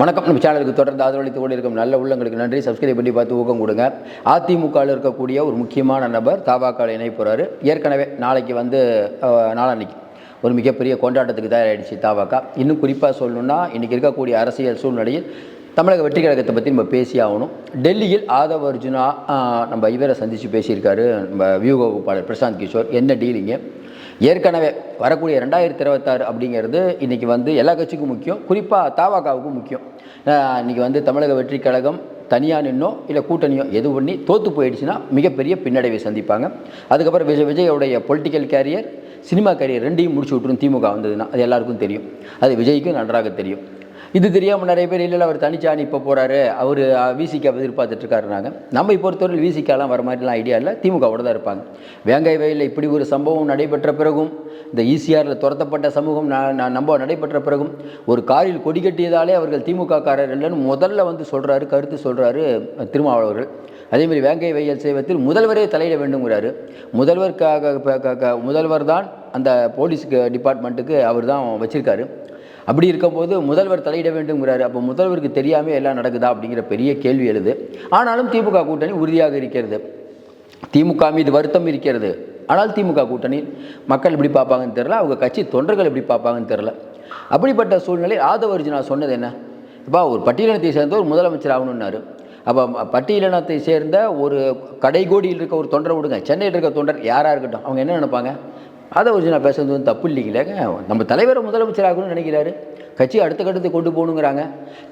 வணக்கம். நம்ம சேனலுக்கு தொடர்ந்து ஆதரவளித்து கொண்டு இருக்கும் நல்ல உள்ளங்களுக்கு நன்றி. சப்ஸ்கிரைப் பண்ணி பார்த்து ஊக்கம் கொடுங்க. அதிமுகவில் இருக்கக்கூடிய ஒரு முக்கியமான நபர் தாபாக்கால் இணைய போகிறாரு ஏற்கனவே நாளைக்கு வந்து நாளன்னைக்கு நாளான்னைக்கு ஒரு மிகப்பெரிய கொண்டாட்டத்துக்கு தயாராகிடுச்சு தாபாக்கா. இன்னும் குறிப்பாக சொல்லணும்னா இன்றைக்கி இருக்கக்கூடிய அரசியல் சூழ்நிலையில் தமிழக வெற்றி கழகத்தை பற்றி நம்ம பேசி ஆகணும். டெல்லியில் ஆதவ அர்ஜுனா நம்ம இவரை சந்தித்து பேசியிருக்காரு நம்ம வியூக வகுப்பாளர் பிரசாந்த் கிஷோர். என்ன டீலிங்கு? ஏற்கனவே வரக்கூடிய ரெண்டாயிரத்தி இருபத்தாறு அப்படிங்கிறது இன்றைக்கி வந்து எல்லா கட்சிக்கும் முக்கியம். குறிப்பாக தாவாக்காவுக்கும் முக்கியம். இன்றைக்கி வந்து தமிழக வெற்றி கழகம் தனியாக நின்னோ இல்லை கூட்டணியோ எது பண்ணி தோற்று போயிடுச்சுன்னா மிகப்பெரிய பின்னடைவை சந்திப்பாங்க. அதுக்கப்புறம் விஜய் விஜயோடைய பொலிட்டிக்கல் கேரியர் சினிமா கேரியர் ரெண்டையும் முடிச்சு விட்டுரும் திமுக வந்ததுன்னா. அது எல்லாருக்கும் தெரியும். அது விஜய்க்கும் நன்றாக தெரியும். இது தெரியாமல் நிறைய பேர் இல்லை அவர் தனிச்சாணி இப்போ போகிறாரு அவர் விசிகா எதிர்பார்த்துட்டு இருக்காருனாங்க நம்ம பொறுத்தவரையில் விசிகாலாம் வர மாதிரிலாம் ஐடியா இல்லை. திமுகவோட தான் இருப்பாங்க. வேங்கை வயலில் இப்படி ஒரு சம்பவம் நடைபெற்ற பிறகும் இந்த ஈசிஆரில் துரத்தப்பட்ட சமூகம் நான் நம்ப நடைபெற்ற பிறகும் ஒரு காரில் கொடி கட்டியதாலே அவர்கள் திமுக காரர் இல்லைன்னு முதல்ல வந்து சொல்கிறாரு கருத்து சொல்கிறாரு திருமாவளவர்கள் அதேமாதிரி வேங்கை வயல் சேவத்தில் முதல்வரே தலையிட வேண்டுங்கிறாரு முதல்வர் முதல்வர் தான் அந்த போலீஸுக்கு டிபார்ட்மெண்ட்டுக்கு அவர் தான் வச்சுருக்காரு. அப்படி இருக்கும்போது முதல்வர் தலையிட வேண்டும்ங்கிறாரு. அப்போ முதல்வருக்கு தெரியாமல் எல்லாம் நடக்குதா அப்படிங்கிற பெரிய கேள்வி எழுது. ஆனாலும் திமுக கூட்டணி உறுதியாக இருக்கிறது. திமுக மீது வருத்தம் இருக்கிறது. ஆனால் திமுக கூட்டணி மக்கள் எப்படி பார்ப்பாங்கன்னு தெரில அவங்க கட்சி தொண்டர்கள் எப்படி பார்ப்பாங்கன்னு தெரில அப்படிப்பட்ட சூழ்நிலையில் ஆதவர்ஜுனா சொன்னது என்ன? இப்போ ஒரு பட்டியலினத்தை சேர்ந்த ஒரு முதலமைச்சர் ஆகணும்னாரு. அப்போ பட்டியலினத்தை சேர்ந்த ஒரு கடைகோடியில் இருக்க ஒரு தொண்டரை விடுங்க. சென்னையில் இருக்க தொண்டர் யாராக இருக்கட்டும். அவங்க என்ன நினைப்பாங்க? அதை அர்ஜுனா பேசுறது வந்து தப்பு இல்லைங்களேங்க நம்ம தலைவரை முதலமைச்சர் ஆகணும்னு நினைக்கிறாரு. கட்சி அடுத்த கட்டத்துக்கு கொண்டு போகணுங்கிறாங்க.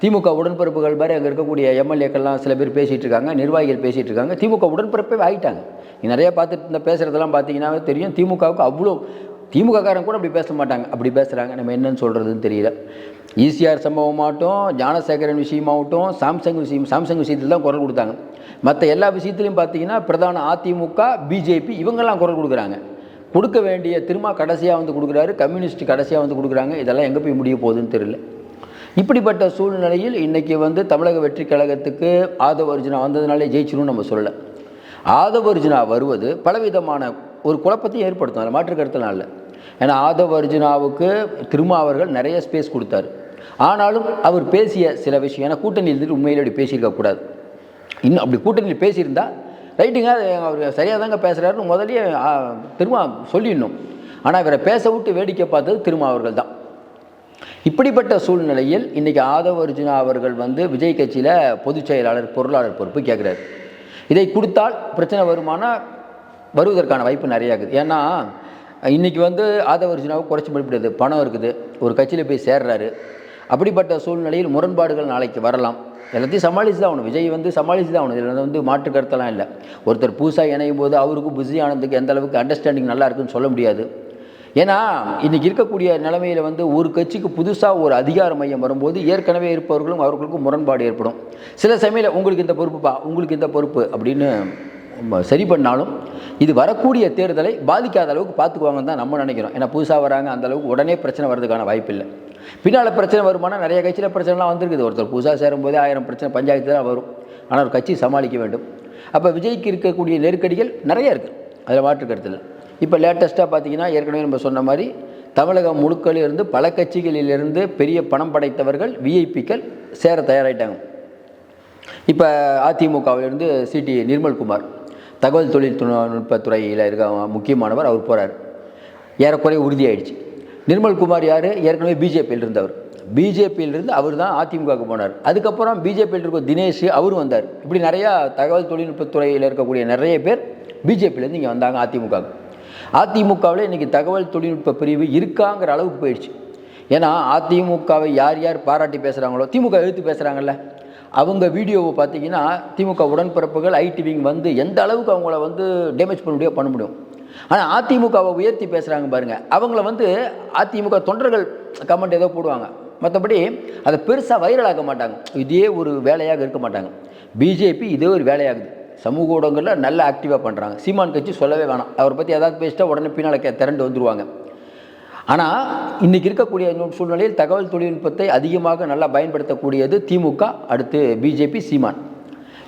திமுக உடன்பிறப்புகள் மாதிரி அங்கே இருக்கக்கூடிய எம்எல்ஏக்கள்லாம் சில பேர் பேசிகிட்டு இருக்காங்க நிர்வாகிகள் பேசிகிட்டு இருக்காங்க. திமுக உடன்பிறப்பே ஆகிட்டாங்க நீ நிறையா பார்த்துட்டு இந்த பேசுகிறதெல்லாம் பார்த்தீங்கன்னாவே தெரியும். திமுகவுக்கு அவ்வளோ திமுக காரங்க கூட அப்படி பேச மாட்டாங்க. அப்படி பேசுகிறாங்க நம்ம என்னன்னு சொல்கிறதுன்னு தெரியல. ஈசிஆர் சம்பவமாகட்டும் ஞானசேகரன் விஷயமாகட்டும் சாம்சங் விஷயம் சாம்சங் விஷயத்தில் தான் குரல் கொடுத்தாங்க. மற்ற எல்லா விஷயத்துலையும் பார்த்தீங்கன்னா பிரதான அதிமுக பிஜேபி இவங்கெல்லாம் குரல் கொடுக்குறாங்க. கொடுக்க வேண்டிய திரும்ப கடைசியாக வந்து கொடுக்குறாரு கம்யூனிஸ்ட் கடைசியாக வந்து கொடுக்குறாங்க. இதெல்லாம் எங்கே போய் முடிய போகுதுன்னு தெரியல. இப்படிப்பட்ட சூழ்நிலையில் இன்றைக்கி வந்து தமிழக வெற்றி கழகத்துக்கு ஆதவ அர்ஜுனா வந்ததுனாலே ஜெயிச்சிரும்னு நம்ம சொல்லலை. ஆதவ அர்ஜுனா வருவது பலவிதமான ஒரு குழப்பத்தையும் ஏற்படுத்தும். அதில் மாற்று கருத்துலாம் இல்லை. ஏன்னா ஆதவ அர்ஜுனாவுக்கு திருமாவர்கள் நிறைய ஸ்பேஸ் கொடுத்தாரு. ஆனாலும் அவர் பேசிய சில விஷயம் ஏன்னா கூட்டணியில் இருந்துட்டு உண்மையில் அப்படி பேசியிருக்கக்கூடாது. இன்னும் அப்படி கூட்டணியில் பேசியிருந்தால் ரைட்டுங்க அது அவர் சரியாக தாங்க பேசுகிறாருன்னு முதலே திருமா திரும்ப சொல்லிடணும். ஆனால் இவரை பேச விட்டு வேடிக்கை பார்த்தது திருமா அவர்கள் தான். இப்படிப்பட்ட சூழ்நிலையில் இன்றைக்கி ஆதவ அர்ஜுனா அவர்கள் வந்து விஜய் கட்சியில் பொதுச் செயலாளர் பொருளாளர் பொறுப்பு கேட்குறாரு இதை கொடுத்தால் பிரச்சனை வருமானால் வருவதற்கான வாய்ப்பு நிறையா இருக்குது. ஏன்னா இன்றைக்கி வந்து ஆதவ அர்ஜுனாவை குறைச்சி மதிப்பிடுது பணம் இருக்குது ஒரு கட்சியில் போய் சேர்றாரு. அப்படிப்பட்ட சூழ்நிலையில் முரண்பாடுகள் நாளைக்கு வரலாம். எல்லாத்தையும் சமாளித்து தான் ஆகணும். விஜய் வந்து சமாளித்து தான் ஆகணும். இதில் வந்து மாற்று கருத்தெல்லாம் இல்லை. ஒருத்தர் புதுசாக இணையும் போது அவருக்கும் பிஸி ஆனதுக்கு எந்த அளவுக்கு அண்டர்ஸ்டாண்டிங் நல்லா இருக்குன்னு சொல்ல முடியாது. ஏன்னா இன்றைக்கி இருக்கக்கூடிய நிலைமையில் வந்து ஒரு கட்சிக்கு புதுசாக ஒரு அதிகார மையம் வரும்போது ஏற்கனவே இருப்பவர்களும் அவர்களுக்கும் முரண்பாடு ஏற்படும். சில சமயம் உங்களுக்கு இந்த பொறுப்புப்பா உங்களுக்கு இந்த பொறுப்பு அப்படின்னு சரி பண்ணாலும் இது வரக்கூடிய தேர்தலை பாதிக்காத அளவுக்கு பார்த்துக்குவாங்கன்னு தான் நம்ம நினைக்கிறோம். ஏன்னா புதுசாக வராங்க அந்த அளவுக்கு உடனே பிரச்சனை வர்றதுக்கான வாய்ப்பு இல்லை பின்னால் பிரச்சனை வருமானா நிறைய கட்சியில் பிரச்சனைலாம் வந்திருக்குது. ஒருத்தர் புதுசாக சேரும்போதே ஆயிரம் பிரச்சனை பஞ்சாயத்து தான் வரும். ஆனால் ஒரு கட்சி சமாளிக்க வேண்டும். அப்போ விஜய்க்கு இருக்கக்கூடிய நெருக்கடிகள் நிறைய இருக்குது அதில் மாற்று கருத்தில் இப்போ லேட்டஸ்ட்டாக பார்த்தீங்கன்னா ஏற்கனவே நம்ம சொன்ன மாதிரி தமிழகம் முழுக்களில் இருந்து பல கட்சிகளிலிருந்து பெரிய பணம் படைத்தவர்கள் விஐபிக்கள் சேர தயாராகிட்டாங்க இப்போ அதிமுகவிலிருந்து சிடி நிர்மல்குமார் தகவல் தொழில் தொழில்நுட்பத்துறையில் இருக்க முக்கியமானவர் அவர் போகிறார் ஏறக்குறைய உறுதியாயிடுச்சு. நிர்மல்குமார் யார்? ஏற்கனவே பிஜேபியில் இருந்தவர் பிஜேபியிலிருந்து அவர் தான் அதிமுகவுக்கு போனார். அதுக்கப்புறம் பிஜேபியில் இருக்க தினேஷ் அவரும் வந்தார். இப்படி நிறையா தகவல் தொழில்நுட்பத்துறையில் இருக்கக்கூடிய நிறைய பேர் பிஜேபியிலேருந்து இங்கே வந்தாங்க அதிமுகவுக்கு. அதிமுகவில் இன்றைக்கி தகவல் தொழில்நுட்ப பிரிவு இருக்காங்கிற அளவுக்கு போயிடுச்சு. ஏன்னா அதிமுகவை யார் யார் பாராட்டி பேசுகிறாங்களோ திமுக எழுத்து பேசுகிறாங்கல்ல அவங்க வீடியோவை பார்த்தீங்கன்னா திமுக உடன்பிறப்புகள் ஐடிவிங் வந்து எந்த அளவுக்கு அவங்கள வந்து டேமேஜ் பண்ண முடியும் பண்ண முடியும். ஆனால் அதிமுகவை உயர்த்தி பேசுகிறாங்க பாருங்கள் அவங்கள வந்து அதிமுக தொண்டர்கள் கமெண்ட் ஏதோ போடுவாங்க. மற்றபடி அதை பெருசாக வைரலாக்க மாட்டாங்க. இதே ஒரு வேலையாக இருக்க மாட்டாங்க. பிஜேபி இதே ஒரு வேலையாகுது. சமூக ஊடகங்களில் நல்ல ஆக்டிவாக பண்ணுறாங்க சீமான் கட்சி சொல்லவே வேணாம். அவரை பற்றி ஏதாவது பேசிட்டா உடனே பின்னால் திரண்டு வந்துடுவாங்க ஆனால் இன்றைக்கி இருக்கக்கூடிய சூழ்நிலையில் தகவல் தொழில்நுட்பத்தை அதிகமாக நல்லா பயன்படுத்தக்கூடியது திமுக அடுத்து பிஜேபி சீமான்.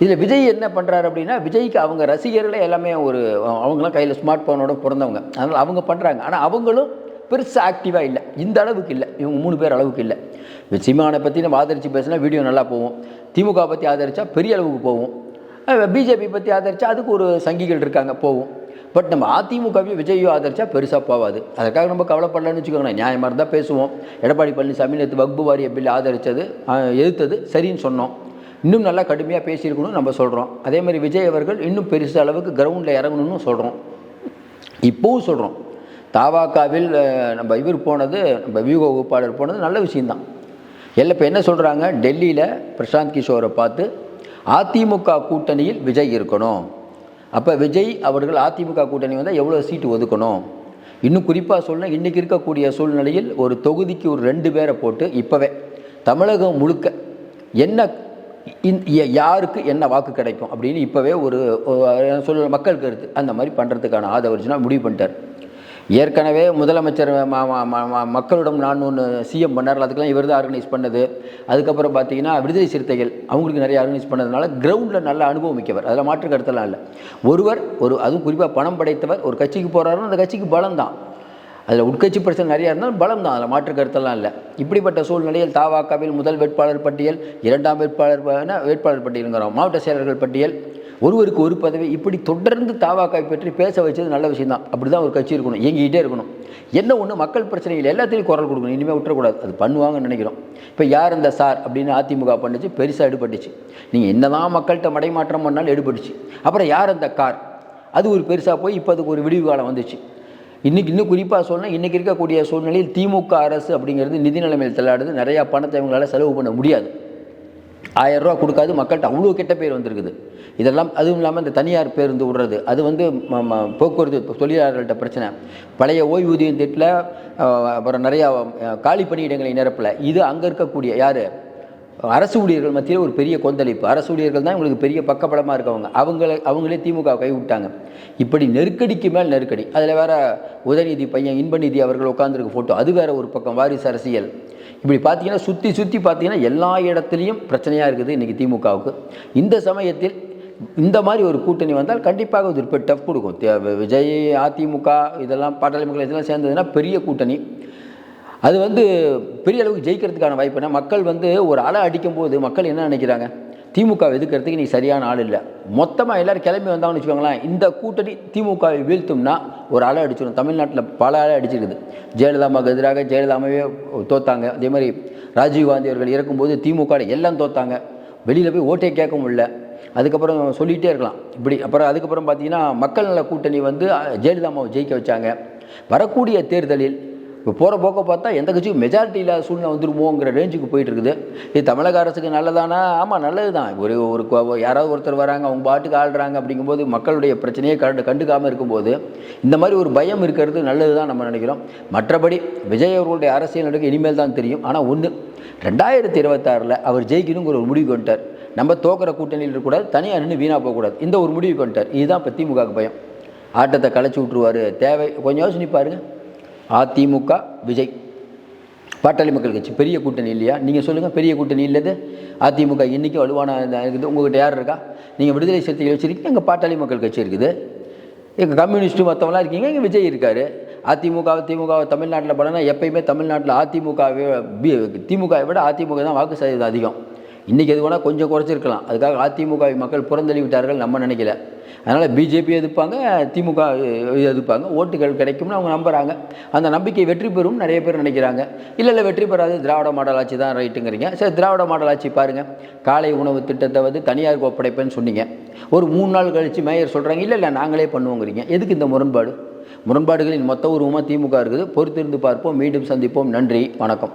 இதில் விஜய் என்ன பண்ணுறாரு அப்படின்னா விஜய்க்கு அவங்க ரசிகர்களே எல்லாமே ஒரு அவங்களாம் கையில் ஸ்மார்ட் ஃபோனோட பிறந்தவங்க. அதனால் அவங்க பண்ணுறாங்க ஆனால் அவங்களும் பெருசாக ஆக்டிவாக இல்லை. இந்த அளவுக்கு இல்லை. இவங்க மூணு பேர் அளவுக்கு இல்லை. சீமானை பற்றி நம்ம ஆதரித்து பேசினா வீடியோ நல்லா போகும். திமுக பற்றி ஆதரித்தா பெரிய அளவுக்கு போகும். பிஜேபி பற்றி ஆதரித்தா அதுக்கு ஒரு சங்கிகள் இருக்காங்க போகும். பட் நம்ம அதிமுகவையும் விஜயோ ஆதரிச்சா பெருசாக போகாது அதுக்காக நம்ம கவலைப்படலன்னு வச்சுக்கோங்களேன். நியாயமாக இருந்தால் பேசுவோம். எடப்பாடி பழனிசாமி நேற்று வக்பு வாரிய பில் ஆதரித்தது எதிர்த்தது சரின்னு சொன்னோம். இன்னும் நல்லா கடுமையாக பேசியிருக்கணும்னு நம்ம சொல்கிறோம் அதே மாதிரி விஜய் அவர்கள் இன்னும் பெருசு அளவுக்கு கிரவுண்டில் இறங்கணும்னு சொல்கிறோம் இப்போவும் சொல்கிறோம் தாவாக்காவில் நம்ம இவர் போனது நம்ம வியூக வகுப்பாளர் போனது நல்ல விஷயந்தான் எல்லாம் இப்போ என்ன சொல்கிறாங்க டெல்லியில் பிரசாந்த் கிஷோரை பார்த்து அதிமுக கூட்டணியில் விஜய் இருக்கணும். அப்போ விஜய் அவர்கள் அதிமுக கூட்டணி வந்தால் எவ்வளோ சீட்டு ஒதுக்கணும்? இன்னும் குறிப்பாக சொல்லணும் இன்றைக்கி இருக்கக்கூடிய சூழ்நிலையில் ஒரு தொகுதிக்கு ஒரு ரெண்டு பேரை போட்டு இப்போவே தமிழகம் முழுக்க என்ன யாருக்கு என்ன வாக்கு கிடைக்கும் அப்படின்னு இப்போவே ஒரு சொல்ல மக்கள் கருத்து. அந்த மாதிரி பண்ணுறதுக்கான ஆதவர்ஜனா முடிவு பண்ணிட்டார். ஏற்கனவே முதலமைச்சர் மக்களிடம் நான் ஒன்று சிஎம் பண்ணார் அதுக்கெல்லாம் இவர் தான் ஆர்கனைஸ் பண்ணது. அதுக்கப்புறம் பார்த்தீங்கன்னா விடுதலை சிறுத்தைகள் அவங்களுக்கு நிறைய ஆர்கனைஸ் பண்ணதுனால கிரவுண்டில் நல்ல அனுபவம் மிக்கவர். அதில் மாற்று கருத்தெல்லாம் இல்லை. ஒருவர் ஒரு அதுவும் குறிப்பாக பணம் படைத்தவர் ஒரு கட்சிக்கு போகிறாருன்னு அந்த கட்சிக்கு பலம் தான் அதில் உட்கட்சி பிரச்சனை நிறையா இருந்தாலும் பலம் தான் அதில் மாற்று கருத்தெல்லாம் இல்லை. இப்படிப்பட்ட சூழ்நிலையில் தாவாக்காவில் முதல் வேட்பாளர் பட்டியல் இரண்டாம் வேட்பாளர் வேட்பாளர் பட்டியலுங்கிறோம் மாவட்ட செயலர்கள் பட்டியல். ஒருவருக்கு ஒரு பதவி இப்படி தொடர்ந்து தாவாக்காய் பற்றி பேச வச்சது நல்ல விஷயம் தான் அப்படி தான் ஒரு கட்சி இருக்கணும் இயங்கிக்கிட்டே இருக்கணும். என்ன ஒன்று மக்கள் பிரச்சனைகள் எல்லாத்திலையும் குரல் கொடுக்கணும் இனிமேல் விட்டுறக்கூடாது அது பண்ணுவாங்கன்னு நினைக்கிறோம். இப்போ யார் இந்த சார் அப்படின்னு அதிமுக பண்ணிச்சு பெருசாக எடுபட்டுச்சு. நீங்கள் என்ன தான் மக்கள்கிட்ட மடைமாற்றம் பண்ணாலும் எடுபட்டுச்சு. அப்புறம் யார் அந்த கார்? அது ஒரு பெருசாக போய் இப்போ அதுக்கு ஒரு விடிவு காலம் வந்துச்சு. இன்றைக்கி இன்னும் குறிப்பாக சொன்னால் இன்றைக்கி இருக்கக்கூடிய சூழ்நிலையில் திமுக அரசு அப்படிங்கிறது நிதி நிலைமையில் தள்ளாடுது. நிறையா பணத்தை இவங்களால் செலவு பண்ண முடியாது. ஆயிரரூவா கொடுக்காது. மக்கள்கிட்ட அவ்வளோ கெட்ட பேர் வந்திருக்குது. இதெல்லாம் அதுவும் இல்லாமல் இந்த தனியார் பேருந்து விடுறது. அது வந்து போக்குவரத்து தொழிலாளர்கள்ட்ட பிரச்சனை. பழைய ஓய்வூதியம் திட்டில் அப்புறம் நிறையா காலி பணியிடங்களை நிரப்பல. இது அங்கே இருக்கக்கூடிய யார்? அரசு ஊழியர்கள் மத்தியில் ஒரு பெரிய கொந்தளிப்பு. அரசு ஊழியர்கள் தான் இவங்களுக்கு பெரிய பக்கப்படமாக இருக்கவங்க. அவங்கள அவங்களே திமுக கைவிட்டாங்க. இப்படி நெருக்கடிக்கு மேல் நெருக்கடி. அதில் வேற உதயநிதி பையன் இன்பநிதி அவர்கள் உட்காந்துருக்க ஃபோட்டோ அது வேற ஒரு பக்கம் வாரிசு அரசியல். இப்படி பார்த்தீங்கன்னா சுற்றி சுற்றி பார்த்தீங்கன்னா எல்லா இடத்துலையும் பிரச்சனையாக இருக்குது இன்றைக்கி திமுகவுக்கு. இந்த சமயத்தில் இந்த மாதிரி ஒரு கூட்டணி வந்தால் கண்டிப்பாக வந்து இப்போ டஃப் கொடுக்கும். விஜய் அதிமுக இதெல்லாம் பாட்டாளி மக்கள் இதெல்லாம் சேர்ந்ததுன்னா பெரிய கூட்டணி. அது வந்து பெரிய அளவுக்கு ஜெயிக்கிறதுக்கான வாய்ப்பு என்ன? மக்கள் வந்து ஒரு அலை அடிக்கும் போது மக்கள் என்ன நினைக்கிறாங்க? திமுக எதுக்கிறதுக்கு நீ சரியான ஆள் இல்லை. மொத்தமாக எல்லோரும் கிளம்பி வந்தாங்கன்னு வச்சுக்கோங்களேன் இந்த கூட்டணி திமுகவை வீழ்த்தும்னா ஒரு அலை அடிச்சிடும் தமிழ்நாட்டில் பல அலை அடிச்சிருக்குது. ஜெயலலிதாவுக்கு எதிராக ஜெயலலிதாவே தோத்தாங்க. அதே மாதிரி ராஜீவ்காந்தி அவர்கள் இறக்கும்போது திமுக எல்லாம் தோத்தாங்க. வெளியில் போய் ஓட்டே கேட்க முடியல. அதுக்கப்புறம் சொல்லிகிட்டே இருக்கலாம். இப்படி அப்புறம் அதுக்கப்புறம் பார்த்தீங்கன்னா மக்கள் நல கூட்டணி வந்து ஜெயலலிதாமாவை ஜெயிக்க வச்சாங்க. வரக்கூடிய தேர்தலில் இப்போ போகிற போக்க பார்த்தா எந்த கட்சியும் மெஜாரிட்டி இல்லாத சூழ்நிலை வந்துருமோங்கிற ரேஞ்சுக்கு போயிட்டு இருக்குது இது தமிழக அரசுக்கு நல்லதானா? ஆமாம் நல்லது தான் ஒரு ஒரு யாராவது ஒருத்தர் வராங்க அவங்க பாட்டுக்கு ஆள்றாங்க அப்படிங்கும்போது மக்களுடைய பிரச்சனையை கண்டு கண்டுக்காமல் இருக்கும்போது இந்த மாதிரி ஒரு பயம் இருக்கிறது நல்லது தான் நம்ம நினைக்கிறோம். மற்றபடி விஜய் அவர்களுடைய அரசியல் நடக்க இனிமேல் தான் தெரியும். ஆனால் ஒன்று ரெண்டாயிரத்தி இருபத்தாறில் அவர் ஜெயிக்கணுங்கிற ஒரு முடிவு கொண்டார் நம்ம தோக்கிற கூட்டணியில் இருக்கக்கூடாது தனியாக நின்று வீணாக போகக்கூடாது. இந்த ஒரு முடிவு கொண்டார் இதுதான் இப்போ திமுகவுக்கு பயம். ஆட்டத்தை களைச்சி விட்ருவார் தேவை கொஞ்சம் யோசிச்சு பாருங்க அதிமுக விஜய். பாட்டாளி மக்கள் கட்சி பெரிய கூட்டணி இல்லையா? நீங்கள் சொல்லுங்கள் பெரிய கூட்டணி இல்லது? அதிமுக இன்றைக்கி வலுவான இருக்குது. உங்கள்கிட்ட யார் இருக்கா? நீங்கள் விடுதலை சிறுத்தைகள் வச்சுருக்கீங்க எங்கள் பாட்டாளி மக்கள் கட்சி இருக்குது. எங்கள் கம்யூனிஸ்ட்டு மற்றவங்களாம் இருக்கீங்க இங்கே விஜய் இருக்கார். அதிமுக திமுக தமிழ்நாட்டில் படம்னா எப்பயுமே தமிழ்நாட்டில் அதிமுக திமுகவை விட அதிமுக தான் வாக்கு சதவீதம் அதிகம். இன்றைக்கி எது வேணால் கொஞ்சம் குறைச்சிருக்கலாம். அதுக்காக அதிமுக மக்கள் புறந்தள்ளி விட்டார்கள் நம்ம நினைக்கல. அதனால் பிஜேபி எதிர்ப்பாங்க திமுக எதிர்ப்பாங்க. ஓட்டுகள் கிடைக்கும்னு அவங்க நம்புகிறாங்க அந்த நம்பிக்கை வெற்றி பெறும் நிறைய பேர் நினைக்கிறாங்க. இல்லை இல்லை வெற்றி பெறாது. திராவிட மாடல் ஆட்சி தான் ரைட்டுங்கிறீங்க. சரி திராவிட மாடல் ஆட்சி பாருங்கள் காலை உணவு திட்டத்தை வந்து தனியாருக்கு ஒப்படைப்பேன்னு சொன்னீங்க. ஒரு மூணு நாள் கழித்து மேயர் சொல்கிறாங்க இல்லை இல்லை நாங்களே பண்ணுவோங்கிறீங்க. எதுக்கு இந்த முரண்பாடு? முரண்பாடுகளின் மொத்த உருவமாக திமுக இருக்குது. பொறுத்திருந்து பார்ப்போம். மீண்டும் சந்திப்போம். நன்றி. வணக்கம்.